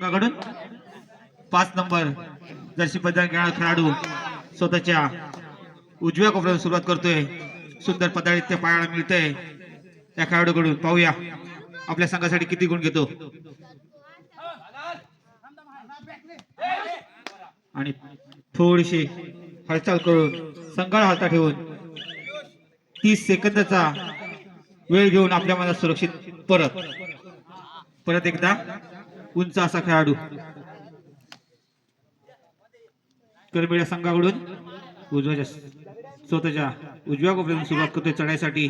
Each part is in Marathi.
संघाकडून पाच नंबर जर्सी पदर घेणारा खेळाडू स्वतःच्या उजव्या कोपऱ्यातून सुरुवात करतोय. सुंदर पदार्थ पाहायला पायाला मिळतंय. त्या खेळाडूकडून पाहूया. आपल्या संघासाठी किती गुण घेतो? आणि थोडीशी हालचाल करून संघाला हालता ठेवून तीस सेकंदाचा वेळ घेऊन आपल्या मनात सुरक्षित परत. परत एकदा उंच असा खेळाडू. करबिड्या संघाकडून उजव्याच्या स्वतःच्या उजव्या कोपऱ्यातून सुरुवात करतोय चढायसाठी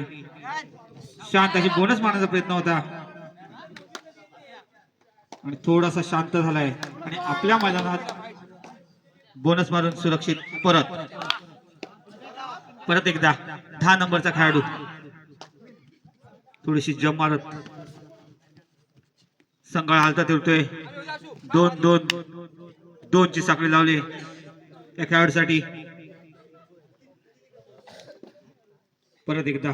शांत अशी बोनस मारण्याचा प्रयत्न होता. आणि थोडासा शांत झालाय. आणि आपल्या मैदानात बोनस मारून सुरक्षित परत. परत एकदा दहा नंबरचा खेळाडू. थोडीशी जम मारत संघाळ हालता ठेवतोय. दोन दोन दोन ची साखळी लावली. त्या खेळाडूसाठी परत एकदा.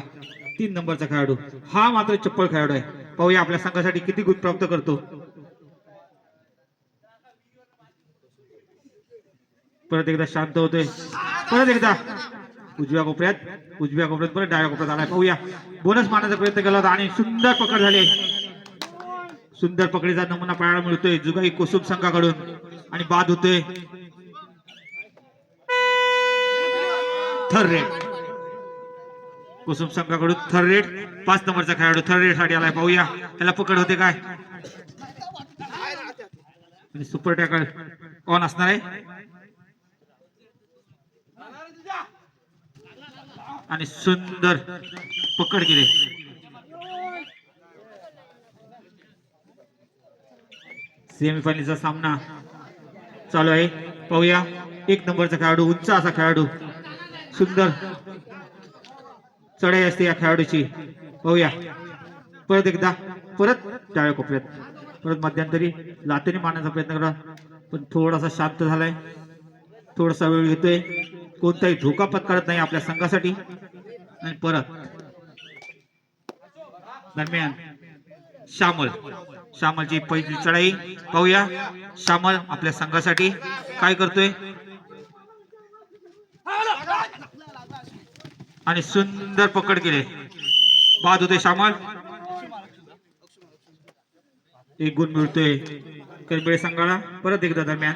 तीन नंबरचा खेळाडू. हा मात्र चप्पल खेळाडू आहे. पाहूया आपल्या संघासाठी किती गुण प्राप्त करतो. परत एकदा शांत होतोय. परत एकदा. उजव्या कोपऱ्यात. उजव्या कोपऱ्यात परत डाव्या कोपऱ्यात आलाय. पाहूया. बोनस मारण्याचा प्रयत्न केला होता आणि सुंदर पकड झाली. सुंदर पकडीचा नमुना पाहायला मिळतोय. जुगाई कुसुम संघाकडून. आणि बाद होतोय थर रेड कुसुम संघाकडून थर रेड पाच नंबरचा खेळाडू थर रेडसाठी आलाय. पाहूया. त्याला पकड होते काय? आणि सुपर टॅकल ऑन असणार आहे. आणि सुंदर पकड केली. सेमीफायनलचा सामना चालू आहे. पाहूया. एक नंबरचा खेळाडू उंच असा खेळाडू. सुंदर चढाई असते या खेळाडूची. पाहूया. परत एकदा परत डाव्या कोपऱ्यात. परत मध्यंतरी लातेने मारण्याचा प्रयत्न करा. पण थोडासा शांत झालाय. थोडासा वेळ घेतोय. कोणताही धोका पत्करत नाही आपल्या संघासाठी. आणि परत दरम्यान श्यामल श्यामलची पहिली चढाई. पाहूया. श्यामल आपल्या संघासाठी काय करतोय? आणि सुंदर पकड केले. बाद होते श्यामल. एक गुण मिळतोय. करबेळे संघाला. परत एकदा दरम्यान.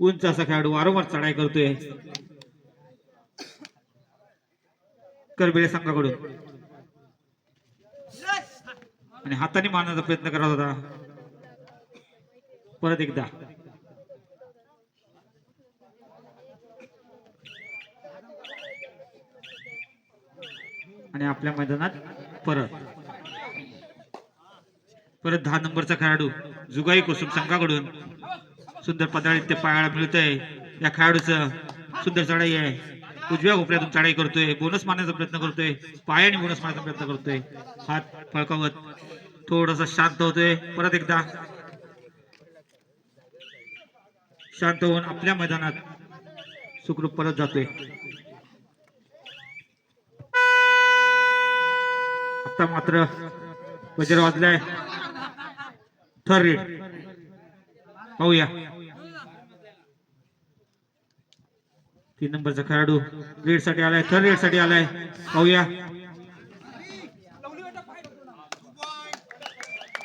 उंच असा खेळाडू वारंवार चढाई करतोय. करबेळे संघाकडून. आणि हाताने मारण्याचा प्रयत्न करत होता. परत एकदा. आणि आपल्या मैदानात परत. परत दहा नंबरचा खेळाडू जुगाई कुसुम संघाकडून. सुंदर पदाळीत ते पायाला मिळतंय. या खेळाडूचं सुंदर चढाई आहे. उजव्या कोपऱ्यातून चढाई करतोय बोनस मारण्याचा प्रयत्न करतोय पायाने बोनस मारण्याचा प्रयत्न करतोय. हात फळकावत थोडासा शांत होतोय. परत एकदा. शांत होऊन आपल्या मैदानात सुखरूप परत जातोय. आता मात्र वज्र वाजलाय. थर रेड. पाहूया. तीन नंबरचा खेळाडू रेडसाठी आलाय. थर्ड रेडसाठी आलाय. पाहूया.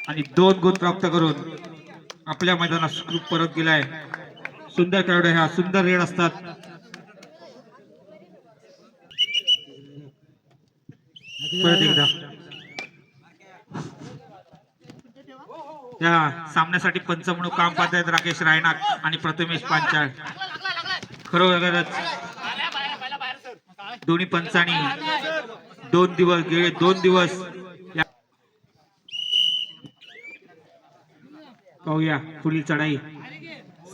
आणि दोन गुण प्राप्त करून आपल्या मैदानात सुखरूप परत गेलाय. सुंदर खेळाडू ह्या सुंदर रेड असतात. परत एकदा. या सामन्यासाठी पंच म्हणून काम पाहत आहेत राकेश रायनाक आणि प्रथमेश पांचाळ. खरोखरच दोन्ही पंचांनी दोन दिवस गेले दोन दिवस या- पाहूया पुढील चढाई.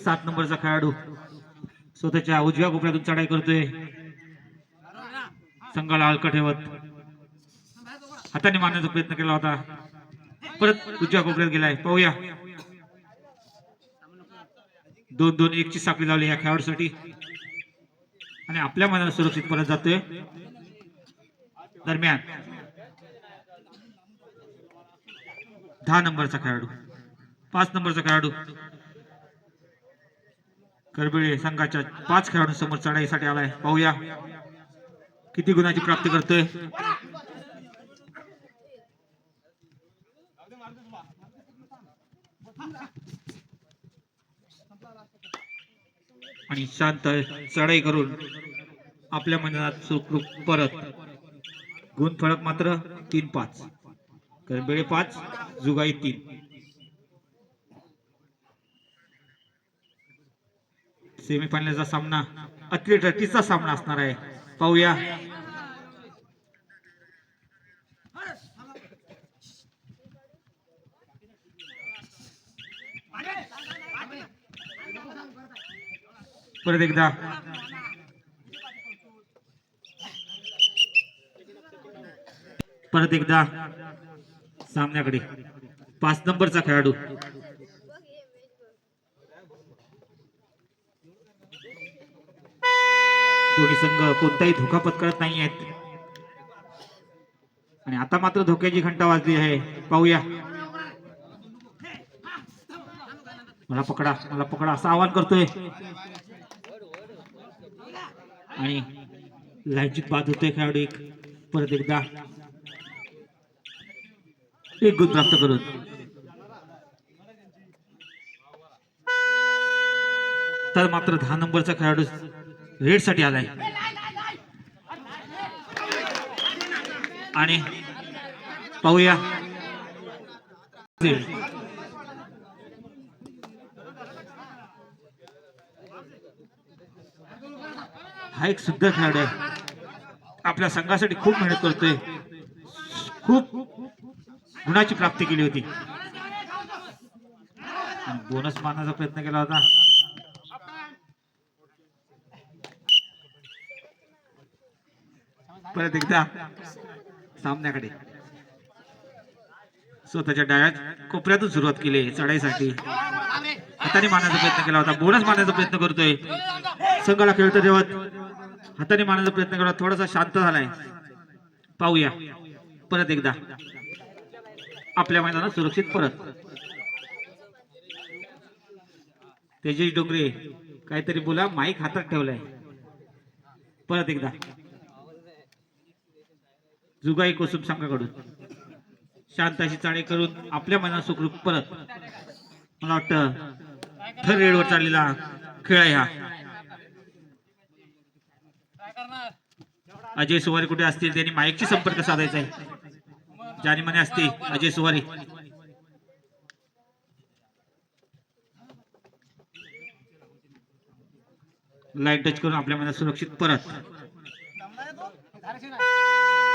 सात नंबरचा खेळाडू. स्वतःच्या उजव्या कोपऱ्यातून चढाई करतोय. संघाला हलका ठेवत. हाताने मारण्याचा प्रयत्न केला होता. परत उजव्या कोपऱ्यात गेलाय. पाहूया. दोन दोन एक ची साखळी लावली या खेळाडूसाठी. आणि आपल्या मनाला सुरक्षित परत जातोय. दरम्यान दहा नंबरचा खेळाडू पाच नंबरचा खेळाडू. करबिळे संघाच्या पाच खेळाडूंसमोर चढाईसाठी आलाय. पाहूया. किती गुणाची प्राप्ती करतोय. आणि शांत चढाई करून आपल्या मैदानात सुखरूप परत. गुण फळक मात्र तीन पाच. करबेळे पाच जुगाई तीन. सेमीफायनलचा सामना अथलेट रटीचा सामना असणार आहे. पाहूया. परत एकदा. परत एकदा. सामन्याकडे. पाच नंबरचा खेळाडू. दोन्ही संघ कोणताही धोका पत्करत नाही आहेत आणि आता मात्र धोक्याची घंटा वाजली आहे. पाहूया. मला पकडा मला पकडा. असं आवाहन करतोय. आणि लाईनची बाद होतोय खेळाडू एक. परत एकदा एक गुण प्राप्त करून. तर मात्र दहा नंबरचा खेळाडू रेडसाठी आलाय. आणि पाहूया. हा एक शुद्ध खेळाडू आहे. आपल्या संघासाठी खूप मेहनत करतोय. खूप गुणाची प्राप्ती केली होती. बोनस मारण्याचा प्रयत्न केला होता. परत एकदा सामन्याकडे. स्वतःच्या डाव्या कोपऱ्यातून सुरुवात केली चढाईसाठी. हाताने मारण्याचा प्रयत्न केला होता. बोनस मारण्याचा प्रयत्न करतोय. संघाला खेळतो तेव्हा हाताने मारण्याचा प्रयत्न केला थोडासा शांत झालाय. पाहूया. परत एकदा. आपल्या मैदानात सुरक्षित परत. तेजेश डोंगरे काहीतरी बोला माईक हातात ठेवलाय. परत एकदा. जुगाई कोसुम संघाकडून. शांत अशी चाळे करून आपल्या मनात सुखरूप परत. मला वाटतं थर रेडवर चाललेला खेळ आहे हा. अजय सुवारी कुठे असतील त्यांनी माईकशी संपर्क साधायचा आहे. ज्यानी मने असते अजय सुवारी. लाइट टच करून आपल्या मनात सुरक्षित परत.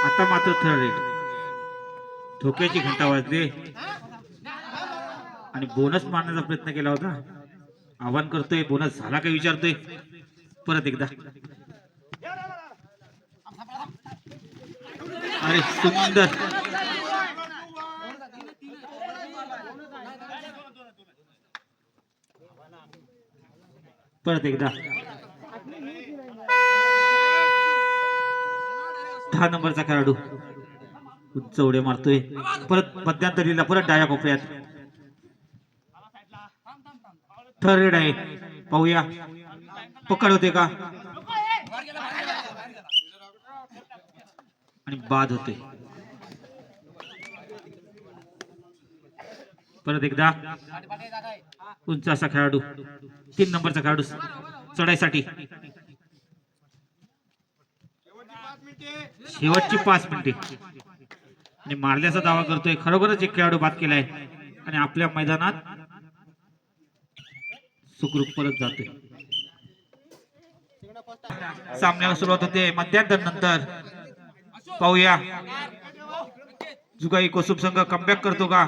आता मात्र थर्ड रेट धोक्याची घंटा वाजली. आणि बोनस मारण्याचा प्रयत्न केला होता. आवाहन करतोय बोनस झाला काय विचारतोय. परत एकदा. अरे सुंदर. परत एकदा. दहा नंबरचा खेळाडू. उंच उड्या मारतोय. परत मध्यंतरीला परत डाव्या कोपऱ्यात. थर्ड आहे. पाहूया. पकड होते का? आणि बाद होते. परत एकदा. उंच असा खेळाडू. तीन नंबरचा खेळाडू चढाईसाठी. शेवटची पाच मिनिटे. आणि मारल्याचा दावा करतोय. खरोखरच एक खेळाडू बाद केलाय. आणि आपल्या मैदानात सुखरूप परत जातोय. सामन्याला सुरुवात होते. मध्यांतर नंतर पाहूया. जुगाई कोसुब संघ कमबॅक करतो का?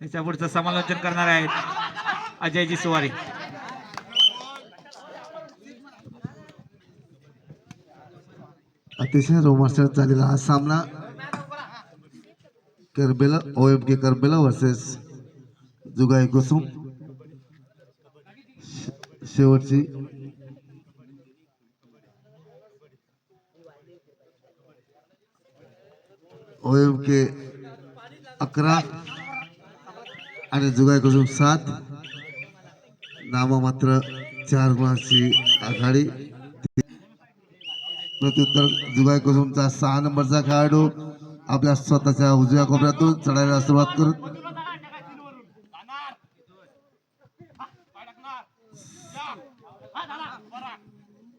त्याच्या पुढचं समालोचन करणार आहेत अजयजी सुवारी. अतिशय रोमांचक झालेला हा सामना Karbela O M K Karbela versus Jugai Kusum शे- शेवटची ओ एम के अकरा. आणि जुगाई कुसुम सात. नाममात्र चार गुणांची आघाडी. प्रत्युत्तर जुगाई कुसुमचा सहा नंबरचा खेळाडू. आपल्या स्वतःच्या उजव्या कोपऱ्यातून चढायला सुरुवात करत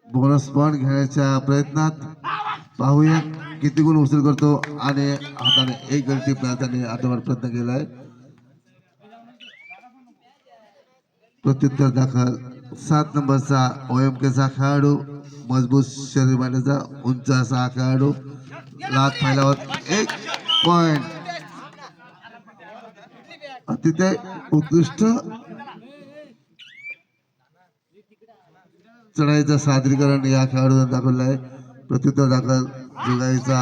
बोनस पण घेण्याच्या प्रयत्नात पाहूया. किती गुण उचल करतो आणि हाताने एक गल टिपला त्याने आठवड प्रयत्न आहे प्रत्युत्तर दाखल. सात नंबरचा ओएम केचा खेळाडू मजबूत शरीर बांधण्याचा उंच असा खेळाडू. लात फैलावत एक पॉइंट अतिशय उत्कृष्ट चढाईचं सादरीकरण या खेळाडूने दाखवलं आहे प्रत्युत्तर दाखल. जुगाईचा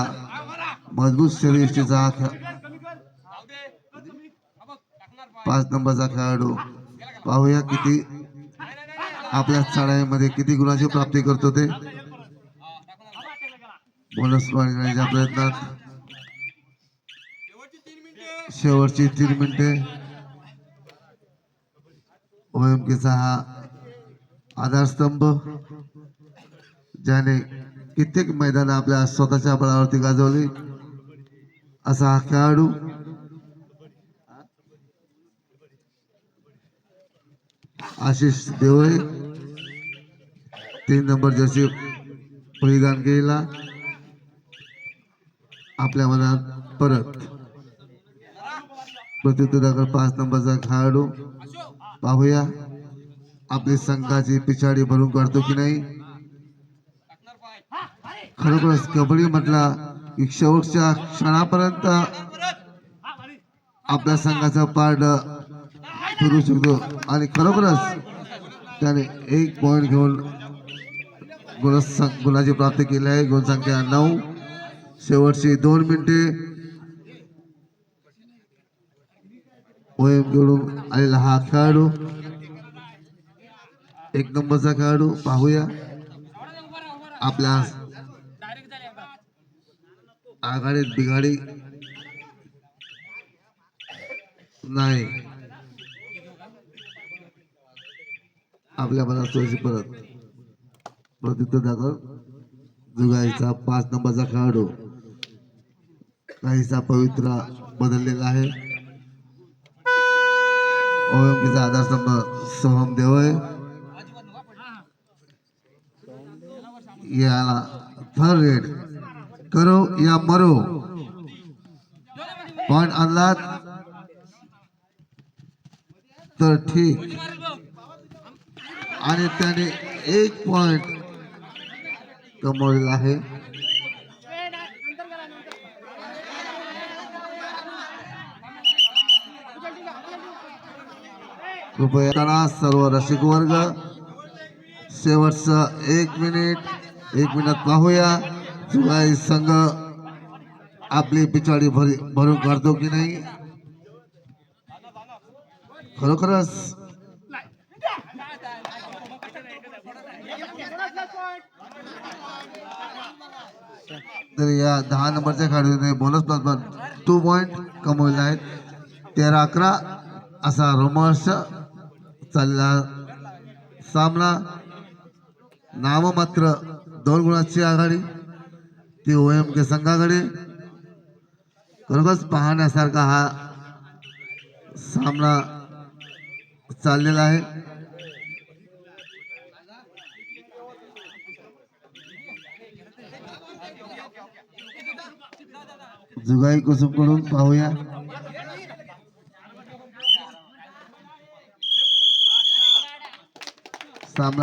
मजबूत शरीरष्टीचा हा पाच नंबरचा खेळाडू. पाहूया किती आपल्या चढाईमध्ये किती गुणाची प्राप्ती करतो ते. बोनस घेण्याच्या प्रयत्नात. शेवटची तीन मिनिटे. ओएमकेचा हा आधारस्तंभ ज्याने कित्येक मैदान आपल्या स्वतःच्या बळावरती गाजवली. असा हा खेळाडू. आशिष देवळे. तीन नंबर जर्सी परिधान केलेला. आपल्या मनात परत. प्रत्युत्तराकडे पाच नंबरचा खेळाडू. पाहूया. आपली संघाची पिछाडी भरून काढतो की नाही? खरोखरच कबड्डी म्हटला की शेवटच्या क्षणापर्यंत आपल्या संघाचा पार्ट फिरू शकतो. आणि खरोखरच त्याने एक पॉईंट घेऊन गुण गुणाची प्राप्ती केली आहे. गुणसंख्या नऊ. शेवटची दोन मिनिटे ओएम घेऊन आलेला हा खेळाडू. एक नंबरचा खेळाडू. पाहूया. आपल्या आघाडीत बिघाडी नाही. आपल्या मनात थोडीशी परत. प्रत्युत्तर दाखल जुगाईचा पाच नंबरचा खेळाडू. काहीसा पवित्र बदललेला आहे. ओळखीचा आधारस्तंभ सोहम देवय. याला थर्ड रेड करो या मरो पॉइंट आणला तर ठीक. आणि त्याने एक पॉइंट कमवलेला आहे. कृपया सर्व रसिक वर्ग. शेवटचं एक मिनिट एक मिनिट पाहूया. जुगाई संघ आपली पिछाडी भरी भरून काढतो की नाही? खरोखरच तर या दहा नंबरच्या खेळाडूने बोनस प्लस टू पॉईंट कमवले आहेत. तेरा अकरा असा रोमांच चालला. सामना नाममात्र दोन गुणाची आघाडी. ती ओ एम के संघाकडे खरोखरच पाहण्यासारखा हा सामना चाललेला आहे जुगाई कुसुम कडून पाहूया सामना